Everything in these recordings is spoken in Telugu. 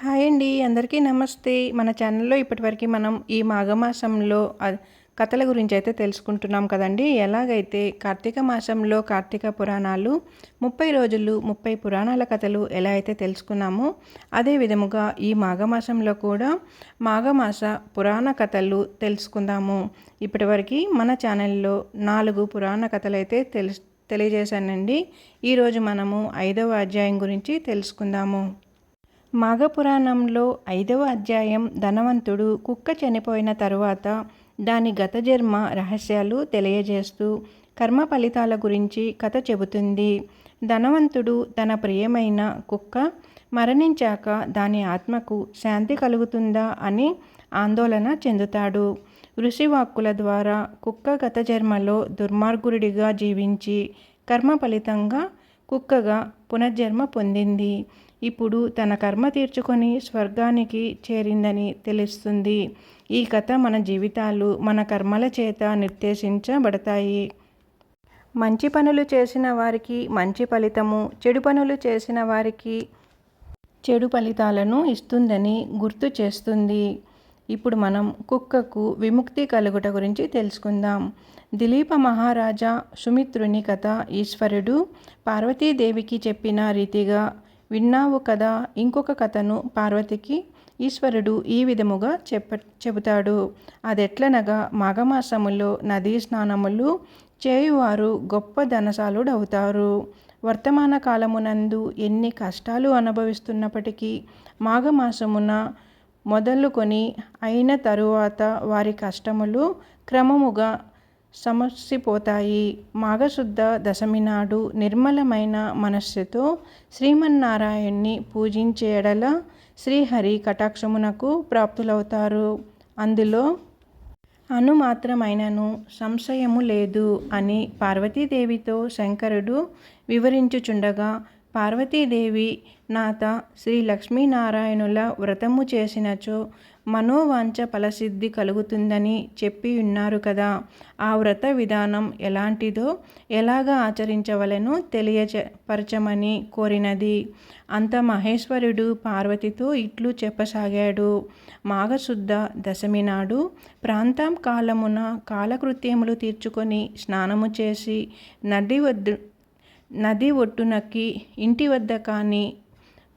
హాయ్ అండి అందరికీ నమస్తే. మన ఛానల్లో ఇప్పటివరకు మనం ఈ మాఘమాసంలో కథల గురించి అయితే తెలుసుకుంటున్నాం కదండి. ఎలాగైతే కార్తీక మాసంలో కార్తీక పురాణాలు ముప్పై రోజులు ముప్పై పురాణాల కథలు ఎలా అయితే తెలుసుకున్నామో అదే విధముగా ఈ మాఘమాసంలో కూడా మాఘమాస పురాణ కథలు తెలుసుకుందాము. ఇప్పటివరకు మన ఛానల్లో నాలుగు పురాణ కథలు అయితే తెలుసు తెలియజేశానండి. ఈరోజు మనము ఐదవ అధ్యాయం గురించి తెలుసుకుందాము. మాఘపురాణంలో ఐదవ అధ్యాయం ధనవంతుడు కుక్క చనిపోయిన తరువాత దాని గత జన్మ రహస్యాలు తెలియజేస్తూ కర్మ ఫలితాల గురించి కథ చెబుతుంది. ధనవంతుడు తన ప్రియమైన కుక్క మరణించాక దాని ఆత్మకు శాంతి కలుగుతుందా అని ఆందోళన చెందుతాడు. ఋషివాక్కుల ద్వారా కుక్క గత జన్మలో దుర్మార్గుడిగా జీవించి కర్మ ఫలితంగా కుక్కగా పునర్జన్మ పొందింది. ఇప్పుడు తన కర్మ తీర్చుకొని స్వర్గానికి చేరిందని తెలుస్తుంది. ఈ కథ మన జీవితాలు మన కర్మల చేత నిర్దేశించబడతాయి. మంచి పనులు చేసిన వారికి మంచి ఫలితము చెడు పనులు చేసిన వారికి చెడు ఫలితాలను ఇస్తుందని గుర్తు చేస్తుంది. ఇప్పుడు మనం కుక్కకు విముక్తి కలుగుట గురించి తెలుసుకుందాం. దిలీప మహారాజా సుమిత్రుని కథ ఈశ్వరుడు పార్వతీదేవికి చెప్పిన రీతిగా విన్నావు కదా ఇంకొక కథను పార్వతికి ఈశ్వరుడు ఈ విధముగా చెప్ప చెబుతాడు. అదెట్లనగా మాఘమాసములో నదీ స్నానములు చేయువారు గొప్ప ధనశాలుడవుతారు. వర్తమాన కాలమునందు ఎన్ని కష్టాలు అనుభవిస్తున్నప్పటికీ మాఘమాసమున మొదలుకొని అయిన తరువాత వారి కష్టములు క్రమముగా సమసిపోతాయి మాఘశుద్ధ దశమి నాడు నిర్మలమైన మనస్సుతో శ్రీమన్నారాయణ్ణి పూజించే ఎడల శ్రీహరి కటాక్షమునకు ప్రాప్తులవుతారు. అందులో అనుమాత్రమైనను సంశయము లేదు అని పార్వతీదేవితో శంకరుడు వివరించుచుండగా పార్వతీదేవి నాత శ్రీ లక్ష్మీనారాయణుల వ్రతము చేసినచో మనోవాంఛ ఫలసిద్ధి కలుగుతుందని చెప్పి ఉన్నారు కదా. ఆ వ్రత విధానం ఎలాంటిదో ఎలాగా ఆచరించవలెనో తెలియపరచమని కోరినది. అంత మహేశ్వరుడు పార్వతితో ఇట్లు చెప్పసాగాడు. మాఘశుద్ధ దశమి నాడు ప్రాంతం కాలమున కాలకృత్యములు తీర్చుకొని స్నానము చేసి నది వద్దు నది ఒట్టునక్కి ఇంటి వద్ద కానీ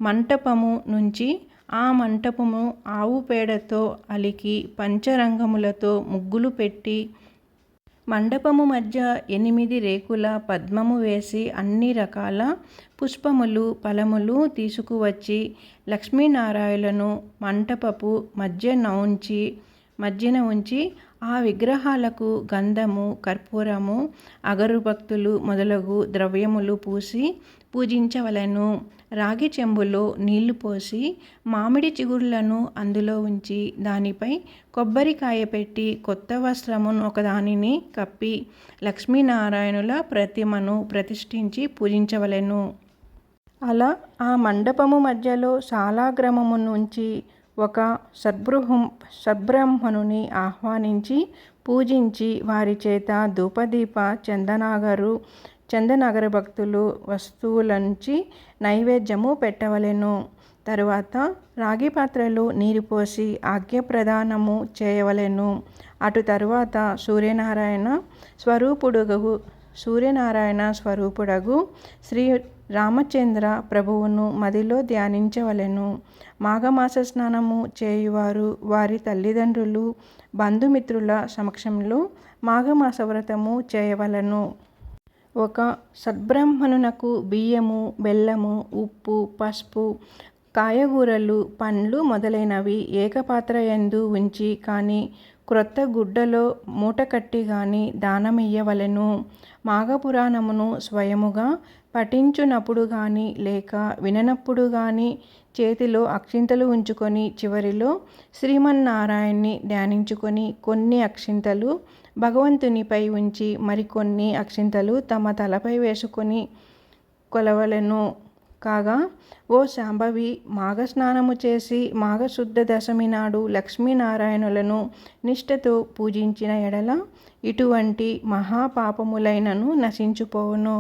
మంటపము నుంచి ఆ మంటపము ఆవు పేడతో అలికి పంచరంగములతో ముగ్గులు పెట్టి మండపము మధ్య ఎనిమిది రేకుల పద్మము వేసి అన్ని రకాల పుష్పములు ఫలములు తీసుకువచ్చి లక్ష్మీనారాయణను మంటపపు మధ్యన ఉంచి మధ్యన ఉంచి ఆ విగ్రహాలకు గంధము కర్పూరము అగరుభక్తులు మొదలగు ద్రవ్యములు పూసి పూజించవలెను. రాగి చెంబులో నీళ్ళు పోసి మామిడి చిగుళ్ళను అందులో ఉంచి దానిపై కొబ్బరికాయ పెట్టి కొత్త వస్త్రమును ఒకదానిని కప్పి లక్ష్మీనారాయణుల ప్రతిమను ప్రతిష్ఠించి పూజించవలెను. అలా ఆ మండపము మధ్యలో శాలాగ్రమము నుంచి ఒక సద్బృహం సద్బ్రాహ్మణుని ఆహ్వానించి పూజించి వారి చేత ధూపదీప చందనాగరు చందనగర భక్తులు వస్తువులంచి నైవేద్యము పెట్టవలెను. తరువాత రాగి పాత్రలు నీరు పోసి ఆజ్ఞ ప్రదానము చేయవలెను. అటు తరువాత సూర్యనారాయణ స్వరూపుడుగు సూర్యనారాయణ స్వరూపుడగు శ్రీ రామచంద్ర ప్రభువును మదిలో ధ్యానించవలెను. మాఘమాస స్నానము చేయువారు వారి తల్లిదండ్రులు బంధుమిత్రుల సమక్షంలో మాఘమాస వ్రతము చేయవలను. ఒక సద్బ్రాహ్మణునకు బియ్యము బెల్లము ఉప్పు పసుపు కాయగూరలు పండ్లు మొదలైనవి ఏకపాత్ర యందు ఉంచి కానీ క్రొత్త గుడ్డలో మూట కట్టి గాని దానమియ్యవలెను. మాఘపురాణమును స్వయముగా పఠించునప్పుడు కానీ లేక విననప్పుడు కానీ చేతిలో అక్షింతలు ఉంచుకొని చివరిలో శ్రీమన్నారాయణ్ణి ధ్యానించుకొని కొన్ని అక్షింతలు భగవంతునిపై ఉంచి మరికొన్ని అక్షింతలు తమ తలపై వేసుకొని కొలవలను. కాగా ఓ శాంభవి మాఘస్నానము చేసి మాఘశుద్ధ దశమి నాడు లక్ష్మీనారాయణులను నిష్ఠతో పూజించిన ఎడల ఇటువంటి మహాపాపములైనను నశించుపోవును.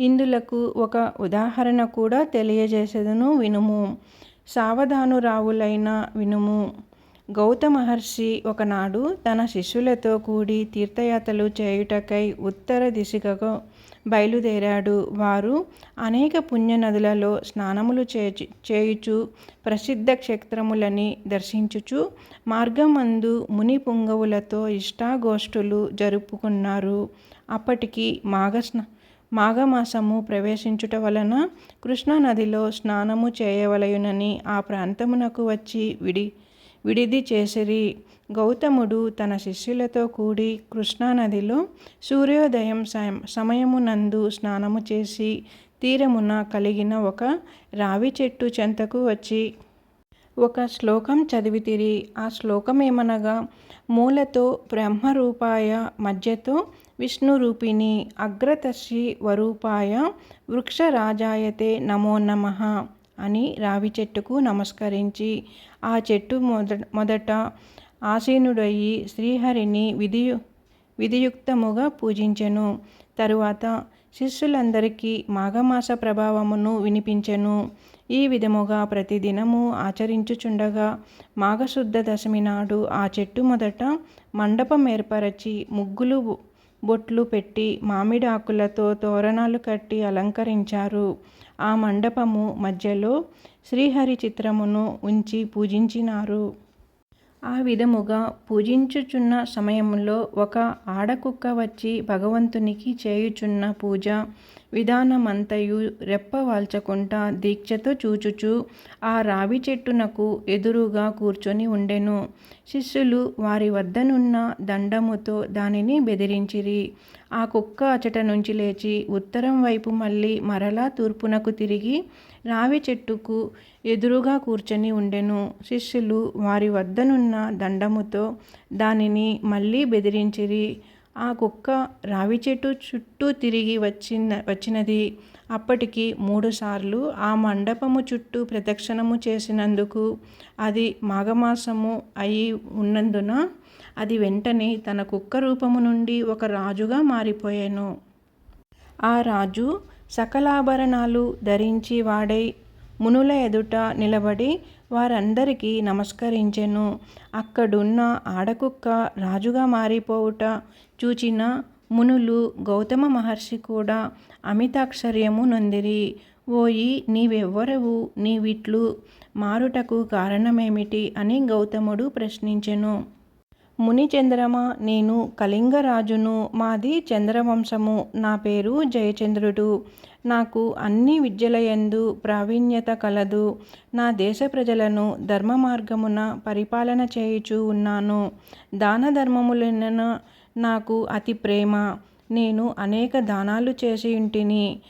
ఇందులకు ఒక ఉదాహరణ కూడా తెలియజేసేదను వినుము. సావధానురావులైన వినుము. గౌత మహర్షి ఒకనాడు తన శిష్యులతో కూడి తీర్థయాత్రలు చేయుటకై ఉత్తర దిశగా బయలుదేరాడు. వారు అనేక పుణ్యనదులలో స్నానములు చేచు చేయుచు ప్రసిద్ధ క్షేత్రములని దర్శించుచు మార్గమందు ముని పుంగవులతో ఇష్టాగోష్ఠులు జరుపుకున్నారు. అప్పటికి మాఘస్న మాఘమాసము ప్రవేశించుట వలన కృష్ణానదిలో స్నానము చేయవలయునని ఆ ప్రాంతమునకు వచ్చి విడి విడిది చేసిరి. గౌతముడు తన శిష్యులతో కూడి కృష్ణానదిలో సూర్యోదయం సమయమునందు స్నానము చేసి తీరమున కలిగిన ఒక రావి చెట్టు చెంతకు వచ్చి ఒక శ్లోకం చదివితిరి. ఆ శ్లోకం ఏమనగా మూలతో బ్రహ్మరూపాయ మధ్యతో విష్ణురూపిణి అగ్రతర్షి వరూపాయ వృక్షరాజాయతే నమో నమ అని రావి చెట్టుకు నమస్కరించి ఆ చెట్టు మొదట మొదట ఆసీనుడయి శ్రీహరిని విధియు విధియుక్తముగా పూజించెను. తరువాత శిష్యులందరికీ మాఘమాస ప్రభావమును వినిపించెను. ఈ విధముగా ప్రతిదినము ఆచరించుచుండగా మాఘశుద్ధ దశమి నాడు ఆ చెట్టు మొదట మండపం ఏర్పరచి ముగ్గులు బొట్లు పెట్టి మామిడి ఆకులతో తోరణాలు కట్టి అలంకరించారు. ఆ మండపము మధ్యలో శ్రీహరి చిత్రమును ఉంచి పూజించినారు. ఆ విధముగా పూజించుచున్న సమయంలో ఒక ఆడకుక్క వచ్చి భగవంతునికి చేయుచున్న పూజ విధానమంతయు రెప్పవాల్చకుండా దీక్షతో చూచుచు ఆ రావి చెట్టునకు ఎదురుగా కూర్చొని ఉండెను. శిష్యులు వారి వద్దనున్న దండముతో దానిని బెదిరించిరి. ఆ కుక్క అచట నుంచి లేచి ఉత్తరం వైపు మళ్ళీ మరలా తూర్పునకు తిరిగి రావి చెట్టుకు ఎదురుగా కూర్చొని ఉండెను. శిష్యులు వారి వద్దనున్న దండముతో దానిని మళ్ళీ బెదిరించిరి. ఆ కుక్క రావి చెట్టు చుట్టూ తిరిగి వచ్చిన వచ్చినది. అప్పటికి మూడుసార్లు ఆ మండపము చుట్టూ ప్రదక్షిణము చేసినందుకు అది మాఘమాసము అయి ఉన్నందున అది వెంటనే తన కుక్క రూపము నుండి ఒక రాజుగా మారిపోయాను. ఆ రాజు సకలాభరణాలు ధరించి వాడై మునుల ఎదుట నిలబడి వారందరికీ నమస్కరించెను. అక్కడున్న ఆడకుక్క రాజుగా మారిపోవుట చూచిన మునులు గౌతమ మహర్షి కూడా అమితాక్షర్యము నొందిరి. ఓయి నీవెవ్వరవు? నీవిట్లు మారుటకు కారణమేమిటి? అని గౌతముడు ప్రశ్నించెను. ముని చంద్రమ నేను కళింగరాజును మాది చంద్రవంశము. నా పేరు జయచంద్రుడు. నాకు అన్ని విద్యలయందు ప్రావీణ్యత కలదు. నా దేశ ప్రజలను ధర్మ మార్గమున పరిపాలన చేయుచూ ఉన్నాను. దాన ధర్మములన నాకు అతి ప్రేమ. నేను అనేక దానాలు చేసి ఇంటిని.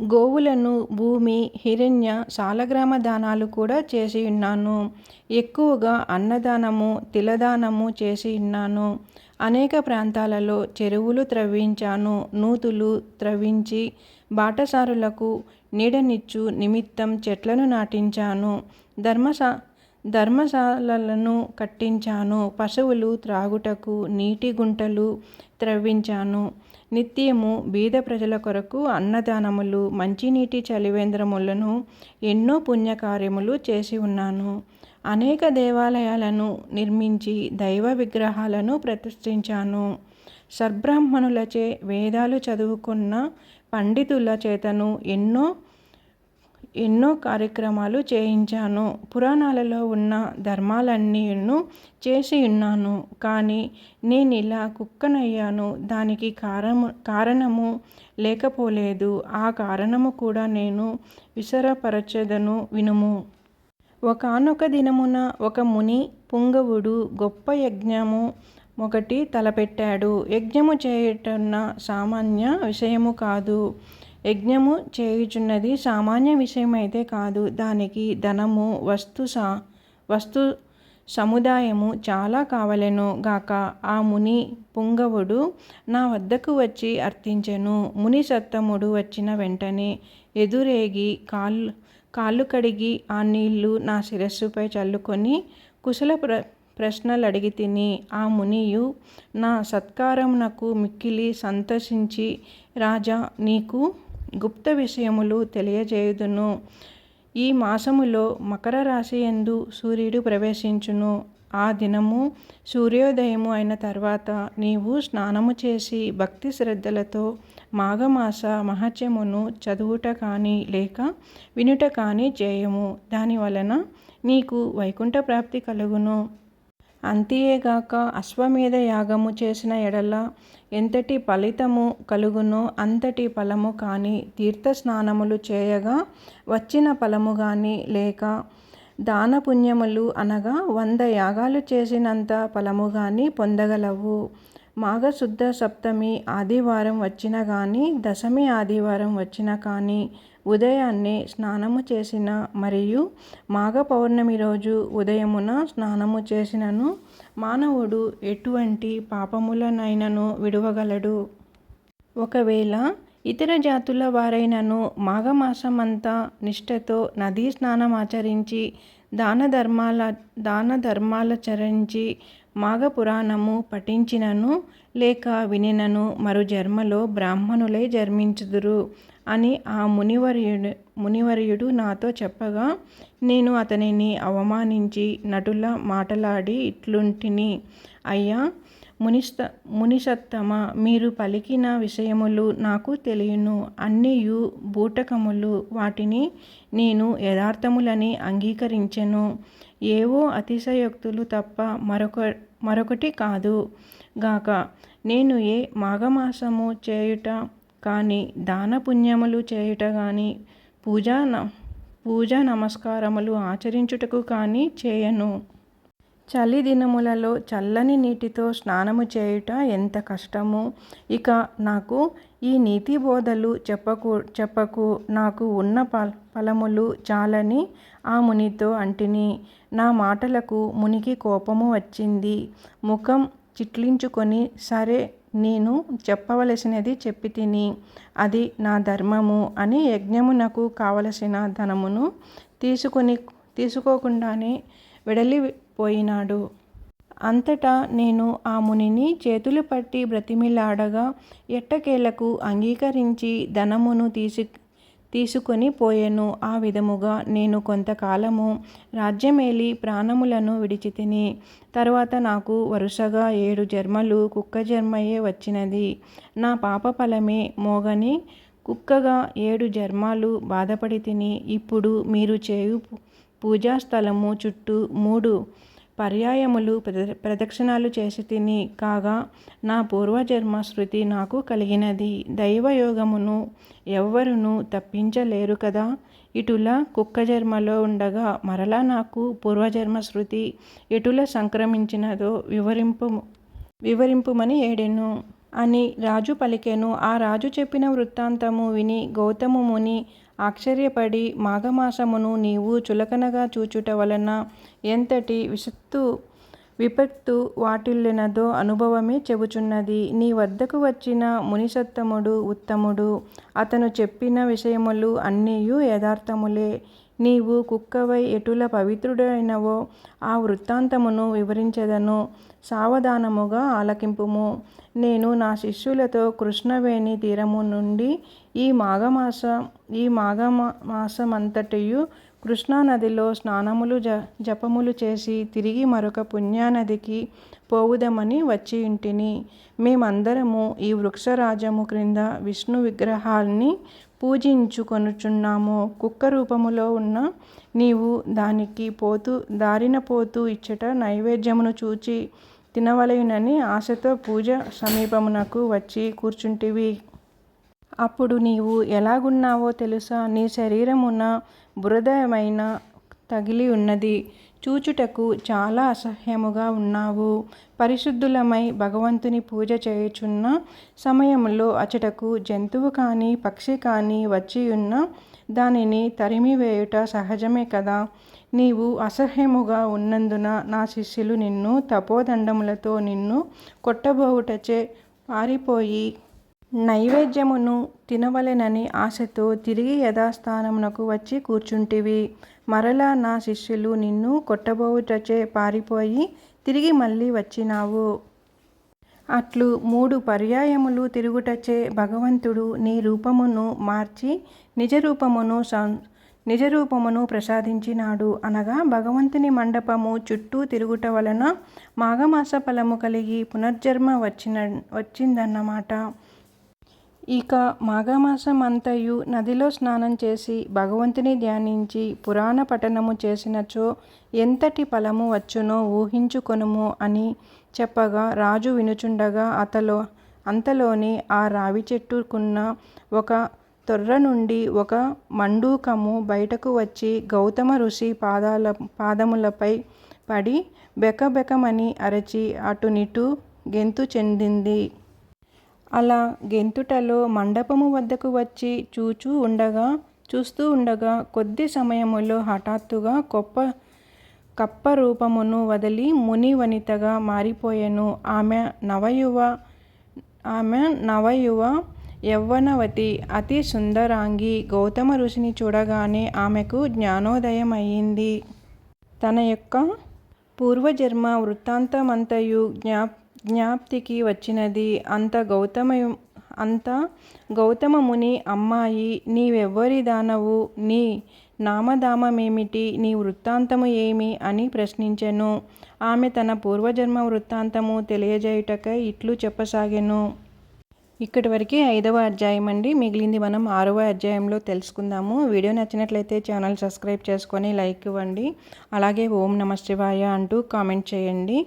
గోవులను భూమి హిరణ్య సాలగ్రామ దానాలు కూడా చేసి ఉన్నాను. ఎక్కువగా అన్నదానము తిలదానము చేసి ఉన్నాను. అనేక ప్రాంతాలలో చెరువులు త్రవ్వించాను. నూతులు త్రవ్వించి బాటసారులకు నీడనిచ్చు నిమిత్తం చెట్లను నాటించాను. ధర్మసా ధర్మశాలలను కట్టించాను. పశువులు త్రాగుటకు నీటి గుంటలు త్రవ్వించాను. నిత్యము బీద ప్రజల కొరకు అన్నదానములు మంచినీటి చలివేంద్రములను ఎన్నో పుణ్యకార్యములు చేసి ఉన్నాను. అనేక దేవాలయాలను నిర్మించి దైవ విగ్రహాలను ప్రతిష్ఠించాను. సర్బ్రాహ్మణులచే వేదాలు చదువుకున్న పండితుల చేతను ఎన్నో ఎన్నో కార్యక్రమాలు చేయించాను. పురాణాలలో ఉన్న ధర్మాలన్నీను చేసి ఉన్నాను. కానీ నేను ఇలా కుక్కనయ్యాను. దానికి కారము కారణము లేకపోలేదు. ఆ కారణము కూడా నేను విసరపరచదను వినుము. ఒకనొక దినమున ఒక ముని పుంగవుడు గొప్ప యజ్ఞము ఒకటి తలపెట్టాడు. యజ్ఞము చేయటన్న సామాన్య విషయము కాదు. యజ్ఞము చేయుచున్నది సామాన్య విషయమైతే కాదు. దానికి ధనము వస్తు సా వస్తు సముదాయము చాలా కావలెను గాక ఆ ముని పుంగవుడు నా వద్దకు వచ్చి అర్థించెను ముని సత్తముడు వచ్చిన వెంటనే ఎదురేగి కాళ్ళు కాళ్ళు కడిగి ఆ నీళ్ళు నా శిరస్సుపై చల్లుకొని కుశల ప్ర ప్రశ్నలు అడిగి తిని ఆ మునియు నా సత్కారమునకు మిక్కిలి సంతోషించి రాజా నీకు గుప్త విషయములు తెలియజేయుదును. ఈ మాసములో మకర రాశి యందు సూర్యుడు ప్రవేశించును. ఆ దినము సూర్యోదయము అయిన తర్వాత నీవు స్నానము చేసి భక్తి శ్రద్ధలతో మాఘమాస మహత్యమును చదువుట కానీ లేక వినుట కానీ చేయము. దాని వలన నీకు వైకుంఠ ప్రాప్తి కలుగును. అంతేగాక అశ్వమేధ యాగము చేసిన ఎడల ఎంతటి ఫలితము కలుగునో అంతటి ఫలము కానీ తీర్థ స్నానములు చేయగా వచ్చిన ఫలము కానీ లేక దాన పుణ్యములు అనగా వంద యాగాలు చేసినంత ఫలము కానీ పొందగలవు. మాఘశుద్ధ సప్తమి ఆదివారం వచ్చిన కానీ దశమి ఆదివారం వచ్చిన కానీ ఉదయాన్నే స్నానము చేసిన మరియు మాఘ పౌర్ణమి రోజు ఉదయమున స్నానము చేసినను మానవుడు ఎటువంటి పాపములనైనను విడువగలడు. ఒకవేళ ఇతర జాతుల వారైనను మాఘమాసమంతా నిష్ఠతో నదీ స్నానం ఆచరించి దాన ధర్మాల దాన ధర్మాలచరించి మాఘ పురాణము పఠించినను లేక వినినను మరు జన్మలో బ్రాహ్మణులై జన్మించుదురు. అని ఆ మునివర్యుడు మునివర్యుడు నాతో చెప్పగా నేను అతనిని అవమానించి నటుల మాటలాడి ఇట్లుంటిని. అయ్యా మునిస్త మునిసత్తమ మీరు పలికిన విషయములు నాకు తెలియను. అన్నియు బూటకములు వాటిని నేను యథార్థములని అంగీకరించెను. ఏవో అతిశయోక్తులు తప్ప మరొక మరొకటి కాదు. గాక నేను ఏ మాఘమాసము చేయుట కానీ దాన పుణ్యములు చేయుట కానీ పూజా పూజా నమస్కారములు ఆచరించుటకు కానీ చేయను. చలి దినములలో చల్లని నీటితో స్నానము చేయుట ఎంత కష్టము? ఇక నాకు ఈ నీతి బోధలు చెప్పకు చెప్పకు నాకు ఉన్న ఫలములు చాలని ఆ మునితో అంటిని. నా మాటలకు మునికి కోపము వచ్చింది. ముఖం చిట్లించుకొని సరే నేను చెప్పవలసినది చెప్పి తిని అది నా ధర్మము అని యజ్ఞమునకు కావలసిన ధనమును తీసుకొని తీసుకోకుండానే వెడలిపోయినాడు. అంతటా నేను ఆ మునిని చేతులు పట్టి బ్రతిమిలాడగా ఎట్టకేలకు అంగీకరించి ధనమును తీసి తీసుకొని పోయెను. ఆ విధముగా నేను కొంతకాలము రాజ్యమేలి ప్రాణములను విడిచితిని. తరువాత నాకు వరుసగా ఏడు జన్మలు కుక్క జన్మయే వచ్చినది. నా పాప ఫలమే మోగని కుక్కగా ఏడు జన్మాలు బాధపడి తిని ఇప్పుడు మీరు చేయు పూజాస్థలము చుట్టూ మూడు పర్యాయములు ప్రదక్షిణాలు చేసి తిని కాగా నా పూర్వజన్మ శృతి నాకు కలిగినది. దైవయోగమును ఎవ్వరును తప్పించలేరు కదా. ఇటుల కుక్క జన్మలో ఉండగా మరలా నాకు పూర్వజన్మ శృతి ఎటుల సంక్రమించినదో వివరింపు వివరింపుమని ఏడెను. అని రాజు పలికెను. ఆ రాజు చెప్పిన వృత్తాంతము విని గౌతము ముని ఆశ్చర్యపడి మాఘమాసమును నీవు చులకనగా చూచుట వలన ఎంతటి విషత్తు విపత్తు వాటిల్లినదో అనుభవమే చెబుచున్నది. నీ వద్దకు వచ్చిన మునిసత్తముడు ఉత్తముడు. అతను చెప్పిన విషయములు అన్నీయు యథార్థములే. నీవు కుక్కవై ఎటుల పవిత్రుడైనవో ఆ వృత్తాంతమును వివరించదను. సావధానముగా ఆలకింపుము. నేను నా శిష్యులతో కృష్ణవేణి తీరము నుండి ఈ మాఘమాస ఈ మాఘమాసమంతటియు కృష్ణానదిలో స్నానములు జ జపములు చేసి తిరిగి మరొక పుణ్యానదికి పోవుదమని వచ్చి ఇంటిని. మేమందరము ఈ వృక్షరాజము క్రింద విష్ణు విగ్రహాల్ని పూజించుకొనుచున్నాము. కుక్క రూపములో ఉన్న నీవు దానికి పోతూ దారిన పోతూ ఇచ్చట నైవేద్యమును చూచి తినవలయునని ఆశతో పూజ సమీపమునకు వచ్చి కూర్చుంటివి. అప్పుడు నీవు ఎలాగున్నావో తెలుసా? నీ శరీరమున బురదమైన తగిలి ఉన్నది. చూచుటకు చాలా అసహ్యముగా ఉన్నావు. పరిశుద్ధులమై భగవంతుని పూజ చేయుచున్న సమయంలో అచటకు జంతువు కానీ పక్షి కానీ వచ్చి ఉన్న దానిని తరిమివేయుట సహజమే కదా. నీవు అసహ్యముగా ఉన్నందున నా శిష్యులు నిన్ను తపోదండములతో నిన్ను కొట్టబోవుటచే పారిపోయి నైవేద్యమును తినవలెనని ఆశతో తిరిగి యథాస్థానమునకు వచ్చి కూర్చుంటివి. మరలా నా శిష్యులు నిన్ను కొట్టబోవుటచే పారిపోయి తిరిగి మళ్ళీ వచ్చినావు. అట్లు మూడు పర్యాయములు తిరుగుటచే భగవంతుడు నీ రూపమును మార్చి నిజరూపమును నిజరూపమును ప్రసాదించినాడు. అనగా భగవంతుని మండపము చుట్టూ తిరుగుట వలన మాఘమాస ఫలము కలిగి పునర్జన్మ వచ్చిన వచ్చిందన్నమాట. ఇక మాఘమాసం అంతయు నదిలో స్నానం చేసి భగవంతుని ధ్యానించి పురాణ పఠనము చేసినచో ఎంతటి ఫలము వచ్చునో ఊహించుకొనుము అని చెప్పగా రాజు వినుచుండగా అతలో అంతలోని ఆ రావి చెట్టుకున్న ఒక తొర్ర నుండి ఒక మండూకము బయటకు వచ్చి గౌతమ ఋషి పాదాల పాదములపై పడి బెకబెకమని అరచి అటునిటు గెంతు చెందింది. అలా గెంతుటలో మండపము వద్దకు వచ్చి చూచూ ఉండగా చూస్తూ ఉండగా కొద్ది సమయములో హఠాత్తుగా కొప్ప కప్ప రూపమును వదిలి ముని వనితగా మారిపోయెను. ఆమె నవయువ ఆమె నవయువ యవ్వనవతి అతి సుందరాంగి గౌతమ ఋషిని చూడగానే ఆమెకు జ్ఞానోదయం అయింది తన యొక్క పూర్వజన్మ వృత్తాంతమంతయు జ్ఞాప్ జ్ఞాప్తికి వచ్చినది. అంత గౌతమ అంత గౌతమ ముని అమ్మాయి నీవెవ్వరి దానవు? నీ నామధామమేమిటి? నీ వృత్తాంతము ఏమి? అని ప్రశ్నించెను. ఆమె తన పూర్వజన్మ వృత్తాంతము తెలియజేయుటకై ఇట్లు చెప్పసాగెను. ఇక్కడి వరకే ఐదవ అధ్యాయం అండి. మిగిలింది మనం ఆరవ అధ్యాయంలో తెలుసుకుందాము. వీడియో నచ్చినట్లయితే ఛానల్ సబ్స్క్రైబ్ చేసుకొని లైక్ ఇవ్వండి. అలాగే ఓం నమ శివాయ అంటూ కామెంట్ చేయండి.